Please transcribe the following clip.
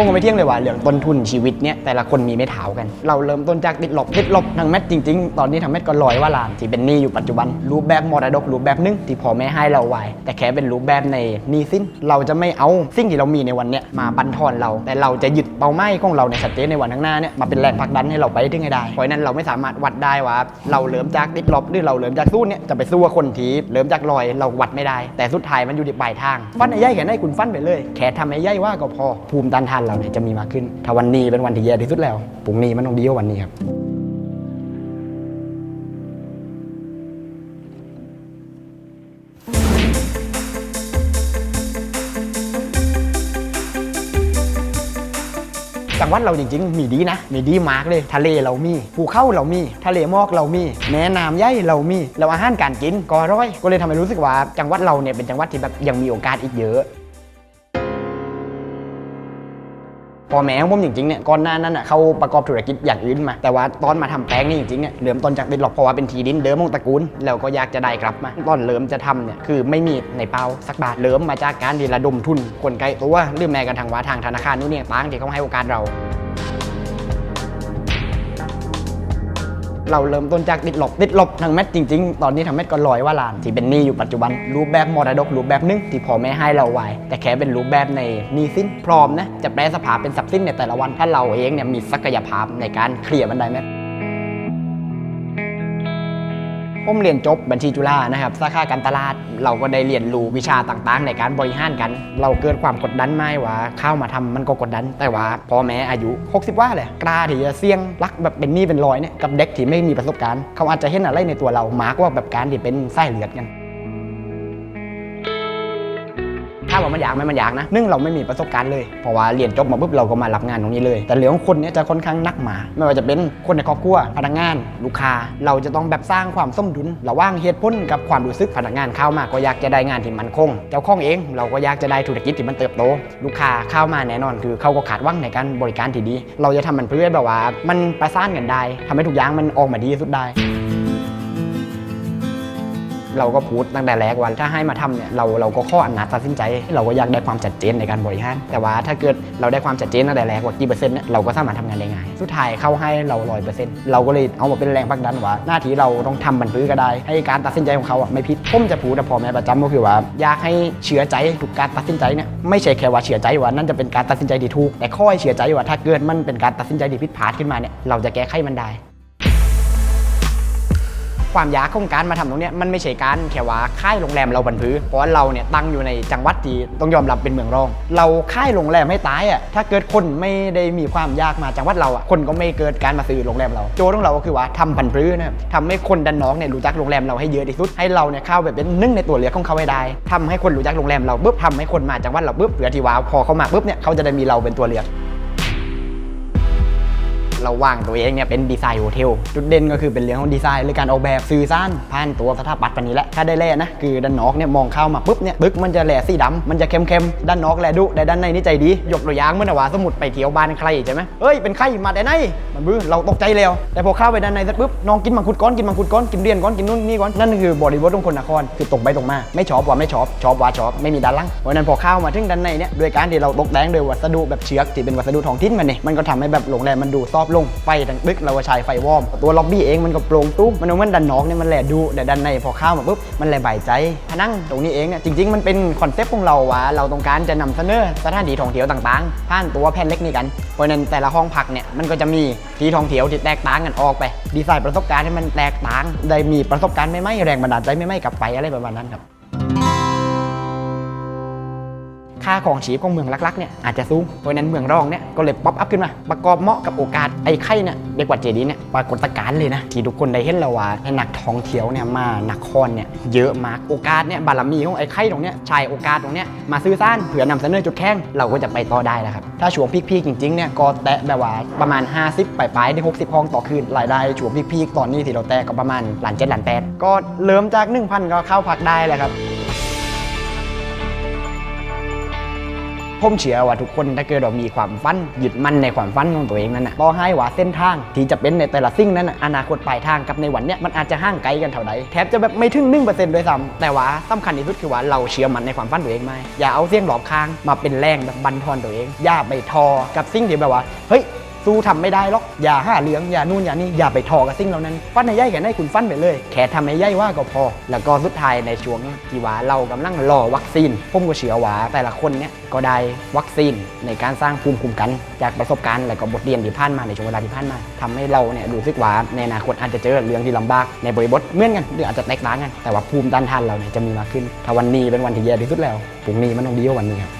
ผมก็ไม่เที่ยงเลยว่าเรื่องต้นทุนชีวิตเนี่ยแต่ละคนมีไม่เท่ากัน เราเริ่มต้นจากติดลบติดลบทางแมทจริง ๆ ตอนนี้ทางแมทก็ลอยว่าลานที่เป็นหนี้อยู่ปัจจุบัน รูปแบบมรดกรูปแบบหนึงที่พ่อแม่ให้เราไว้ แต่แค่เป็นรูปแบบในหนี้สิ้นเราจะไม่เอาสิ่งที่เรามีในวันเนี้ยมาบั่นทอนเรา แต่เราจะยึดเป้าหมายของเราในชัดเจนในวันข้างหน้าเนี่ยมาเป็นแรงผลักดันให้เราไปถึงให้ได้เพราะฉะนั้นเราไม่สามารถวัดได้ว่า เราเริ่มจากติดลบหรือเราเริ่มจากสู้เนี่ยจะไปสู้กับคนที่เริ่มจากลอยเราวัดไม่ได้ แต่สุดท้ายมันอยู่ที่ปลายทางฟันไอ้ย่ายแค่ไหนคุณฟันไปเลย แค่ทำไอ้ย่ายว่าก็พอภูมิต้านทานเราเนี่ยจะมีมากขึ้น ถ้าวันนี้เป็นวันที่แย่ที่สุดแล้วพรุ่งนี้มันต้องดีกว่าวันนี้ครับจังหวัดเราจริงๆ มีดีนะ มีดีมากเลย ทะเลเรามี ภูเขาเรามี ทะเลหมอกเรามี แม่น้ำใหญ่เรามีแล้วอาหารการกินก็อร่อย ก็เลยทำให้รู้สึกว่าจังหวัดเราเนี่ยเป็นจังหวัดที่แบบยังมีโอกาสอีกเยอะ พอแม่ของผมจริงๆเนี่ยก่อนหน้านั้นอะเขาประกอบธุรกิจอย่างอื่นมา แต่ว่าตอนมาทำแป้งนี่จริงๆเนี่ยเริ่มต้นจากดินหลอกเพราะว่าเป็นทีดินเดิมของตระกูลแล้วก็อยากจะได้กลับมา ตอนเริ่มจะทำเนี่ยคือไม่มีในเป้าสักบาทเริ่มมาจากการที่ระดมทุนคนไกลตัวหรือแม้กระทั่งว่าทางธนาคารนู่นเนี่ยต่างที่เขาให้โอกาสเรา เราเริ่มต้นจากติดลบติดลบทางแมทจริง ๆ ตอนนี้ทางแมทก็ลอยว่าล้านที่เป็นหนี้อยู่ปัจจุบันรูปแบบมรดกรูปแบบหนึงที่พ่อแม่ให้เราไว้ แต่แค่เป็นรูปแบบในหนี้สิ้นพร้อมนะจะแปลสภาพเป็นทรัพย์สินในแต่ละวันถ้าเราเองเนี่ยมีศักยภาพในการเคลียร์มันได้ไหม ผมเรียนจบบัญชีจุฬานะครับสาขาการตลาด เราก็ได้เรียนรู้วิชาต่างๆ ในการบริหารกัน เราเกิดความกดดันไหมว่าเข้ามาทำมันก็กดดัน แต่ว่าพอแม้อายุ 60 ว่าเลยกล้าที่จะเสี่ยงรักแบบเป็นหนี้เป็นรอยเนี่ยกับเด็กที่ไม่มีประสบการณ์ เขาอาจจะเห็นอะไรในตัวเรามากกว่าแบบการที่เป็นไส้เลือดกัน ถ้าว่ามันอยากไหมมันอยากนะนึ่งเราไม่มีประสบการณ์เลยเพราะว่าเรียนจบมาปุ๊บเราก็มารับงานตรงนี้เลย แต่เหลือของคนนี้จะค่อนข้างนักหมา ไม่ว่าจะเป็นคนในครอบครัวพนักงาน ลูกค้า เราจะต้องแบบสร้างความสมดุลระหว่างเหตุผลกับความรู้สึกพนักงานเข้ามาก็อยากจะได้งานที่มันคง เจ้าของเองเราก็อยากจะได้ธุรกิจที่มันเติบโต ลูกค้าเข้ามาแน่นอน คือเขาก็ขาดว่างในการบริการที่ดี เราจะทำมันเพื่อแบบว่า มันประสานกันได้ทำให้ทุกอย่างมันออกมาดีที่สุดได้ เราก็พูดตั้งแต่แรกว่าถ้าให้มาทำเนี่ยเราเราก็ข้ออำนาจตัดสินใจ เราก็อยากได้ความชัดเจนในการบริหารแต่ว่าถ้าเกิดเราได้ความชัดเจนตั้งแต่แรกว่ากี่เปอร์เซ็นต์เนี่ยเราก็สามารถทำงานได้ง่ายสุดท้ายเข้าให้เราร้อยเปอร์เซ็นต์เราก็เลยเอามาเป็นแรงผลักดันว่า หน้าที่เราต้องทำบันพื้ก็ได้ ให้การตัดสินใจของเขาอะไม่ผิดผมจะพูดกับพ่อแม่ประจำก็คือว่าอยากให้เชื่อใจทุกการตัดสินใจเนี่ยไม่ใช่แค่ว่าเชื่อใจว่านั่นจะเป็นการตัดสินใจที่ถูกแต่ข้อให้เชื่อใจว่าถ้าเกิดมันเป็นการตัดสินใจที่ผิดพลาดขึ้นมาเนี่ยเราจะแก้ไขมันได้ ความยากของการมาทำตรงนี้มันไม่ใช่การแค่ว่าค่ายโรงแรมเราบันพื้เพราะว่าเราเนี่ยตั้งอยู่ในจังหวัดที่ต้องยอมรับเป็นเมืองรอง เราค่ายโรงแรมให้ตายอะถ้าเกิดคนไม่ได้มีความยากมาจังหวัดเราอะคนก็ไม่เกิดการมาซื้อโรงแรมเรา โจทย์ของเราก็คือว่าทำบันพื้นะทำให้คนดันน้องเนี่ยรู้จักโรงแรมเราให้เยอะที่สุดให้เราเนี่ยเข้าแบบเป็นหนึ่งในตัวเลือกของเขาให้ได้ทำให้คนรู้จักโรงแรมเราปุ๊บทำให้คนมาจังหวัดเราปุ๊บเผื่อที่ว่าพอเขามาปุ๊บเนี่ยเขาจะได้มีเราเป็นตัวเลือก เราว่างตัวเองเนี่ยเป็นดีไซน์โฮเทลจุดเด่นก็คือเป็นเรื่องของดีไซน์หรือการออกแบบสื่อสารผ่านตัวสถาปัตย์ปันนี้แหละถ้าได้แล่นะคือด้านนอกเนี่ยมองเข้ามาปุ๊บเนี่ยบึกมันจะแหล่สีดำมันจะเข้มๆด้านนอกแหล่ดุแต่ด้านในนี่ใจดียกตัวอย่างเมื่อว่าสมมติไปเที่ยวบ้านใครใช่ไหมเอ้ยเป็นใครมาแต่ไหนมันบื้อเราตกใจแล้วแต่พอเข้าไปด้านในเสร็จปุ๊บน้องกินมังคุดก้อนกินมังคุดก้อนกินเรียนก้อนกินนู่นนี่ก้อนนั่นคือบริบทของคนนครคือตรงไปตรงมาไม่ชอบว่าไม่ชอบชอบว่าชอบไม่มีด้านล่างเพราะนั้นพอเข้ามาถึงด้านในเนี่ยด้วยการที่เราตกแต่งด้วยวัสดุแบบเชือกที่เป็นวัสดุทองถิ่นมันเนี่ยมันก็ทำให้แบบโรงแรมมันดูซอฟลงไฟทั้งตึกเราก็ใช้ไฟวอร์มตัวล็อบบี้เองมันก็โปร่งตุ้มมันเหมือนด้านนอกเนี่ยมันแหละดูแต่ด้านในพอเข้ามาปุ๊บมันแหละบายใจพนังตรงนี้เองเนี่ยจริง ๆ มันเป็นคอนเซ็ปต์ของเราว่าเราต้องการจะนำเสนอสถานที่ท่องเที่ยวต่างๆผ่านตัวแผ่นเล็กนี่กันเพราะฉะนั้นแต่ละห้องพักเนี่ยมันก็จะมีที่ท่องเที่ยวที่แตกต่างกันออกไป ดีไซน์ประสบการณ์ให้มันแตกต่าง ได้มีประสบการณ์ไม่ไม่แรงบันดาลใจไม่ไม่กลับไปอะไรประมาณนั้นครับ ค่าของชีพของเมืองลักๆเนี่ยอาจจะสูงเพราะนั้นเมืองรองเนี่ยก็เลยป๊อปอัพขึ้นมา ประกอบเหมาะกับโอกาสไอ้ไข่เนี่ยเด็กกว่าเจดีย์เนี่ยปรากฏการณ์เลยนะที่ทุกคนได้เห็นแล้วว่าห้นักท่องเที่ยวเนี่ยมานักครเนี่ยเยอะมากโอกาสเนี่ยบารมีของไอ้ไข่ตรงเนี้ยชายโอกาสตรงเนี้ยมาซื้อซ่านเผื่อนำเสนอจุดแข็งเราก็จะไปต่อได้แล้วครับถ้าช่วงพีคๆจริงๆเนี่ยก็แตะแบบว่าประมาณ 50ปลายๆได้60 ห้องต่อคืนรายได้ช่วงพีคๆตอนนี้ที่เราแตะก็ประมาณหลานเจ็ดหลานแปดก็เริ่มจาก1,000ก็เข้าพักได้แล้วครับ ผมเชื่อว่าทุกคนถ้าเกิดเรามีความฝันหยุดมั่นในความฝันของตัวเองนั้นนะต่อให้ว่าเส้นทางที่จะเป็นในแต่ละสิ่งนั้นนะอนาคตปลายทางกับในวันเนี้ยมันอาจจะห่างไกลกันเท่าใดแทบจะแบบไม่ถึง1%ด้วยซ้ำแต่ว่าสำคัญที่สุดคือว่าเราเชื่อมั่นในความฝันตัวเองไหมอย่าเอาเสียงหลอกค้างมาเป็นแรงแบบบันทอนตัวเองอย่าไปทอกับสิ่งที่แบบว่าเฮ้ย สู้ทำไม่ได้หรอกอย่าห้าเหลืองอย่านู่นอย่านี่อย่าไปทอกับสิ่งเหล่านั้น ฟันในย่ายแค่ให้คุณฟันไปเลย แค่ทำให้ย่ายว่าก็พอ แล้วก็สุดท้ายในช่วงที่ว่าเรากำลังรอวัคซีนผมก็เชื่อว่าแต่ละคนเนี่ยก็ได้วัคซีนในการสร้างภูมิคุ้มกัน จากประสบการณ์และก็บทเรียนที่ผ่านมาในช่วงเวลาที่ผ่านมาทำให้เราเนี่ยรู้สึกว่าในอนาคตอาจจะเจอเรื่องที่ลำบากในบริบทเหมือนกันหรืออาจจะแตกต่างกันแต่ว่าภูมิต้านทานเราเนี่ยจะมีมากขึ้นถ้าวันนี้เป็นวันที่แย่ที่สุดแล้วพรุ่งนี้มันต้องดีกว่าวันนี้ครับ